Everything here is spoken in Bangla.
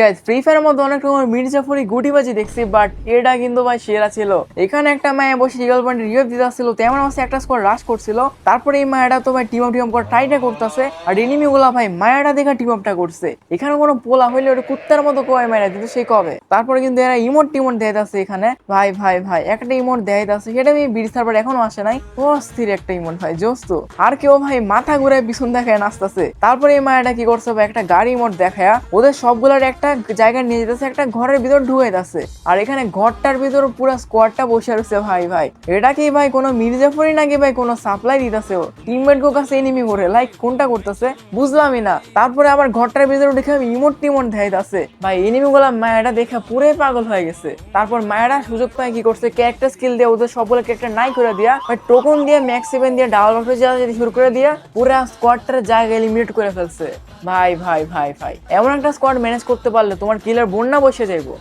গাইজ ফ্রি ফায়ারের মধ্যে অনেক রকমের মির্জাফরি গুটিবাজি দেখছি বাট এটা কিন্তু ভাই সেরা ছিল। এখানে একটা মায়া বসে রিগাল পয়েন্ট রিভাইভ দিতে আসছিল তেমন অবস্থা একটা স্কোর রাশ করছিল। তারপরে এই মায়াটা তো ভাই টিম আপ টিম করে ট্রাইটা করতেছে, আর এনিমি গুলা ভাই মায়াটা দেখা টিম আপটা করছে। এখানে কোনো পোলা হইলে ওটা কুত্তার মতো কয় মায়েরা কিন্তু সেই কবে? তারপরে কিন্তু এরা ইমোট টিমোট দেয় আছে এখানে। ভাই ভাই ভাই, একটা ইমোট দেয় আছে সেটা আমি বিড়ি সার্ভার এখনও আসে নাই। অস্থির একটা ইমোট ভাই, জোস্ত। আর কেউ ভাই মাথা ঘুরে পিছন দেখায় নাচতেছে। তারপরে এই মায়াটা কি করছে ভাই, একটা গাড়ি ইমোট দেখায়, ওদের সবগুলার একটা জায়গায় নিয়ে যেতেছে, একটা ঘরের ভিতর ঢুকে যাচ্ছে আর এখানে ঘরটার ভিতর পুরো স্কোয়াডটা বসে রয়েছে ভাই ভাই। এটা কি ভাই কোনো মির্জাফরি নাকি ভাই কোনো সাপ্লাই দিতেছে ও? টিমমেট গো কাছে এনিমি করে লাইক কোনটা করতেছে? বুঝলামই না। তারপরে আবার ঘরটার ভিতরে দেখে আমি ইমোট টিমোট দেখাইতেছে। ভাই এনিমি গুলা মায়াটা দেখে পুরোই পাগল হয়ে গেছে। তারপর মায়েরা সুযোগ পায় কি করছে? ক্যারেক্টার স্কিল দিয়ে ওদের সবগুলো ক্যারেক্টার নাই করে দিয়া ভাই টোকন দিয়ে ম্যাক্স সেভেন দিয়ে ডাবল বক্স যাওয়া যদি শুরু করে দিয়া, পুরো স্কোয়াডটার জায়গা এলিমিনেট করে ফেলছে। ভাই ভাই ভাই ভাই। এমন একটা স্কোয়াড ম্যানেজ করতে পারলে তোমার কিলার বন্যা বসে যাইবো।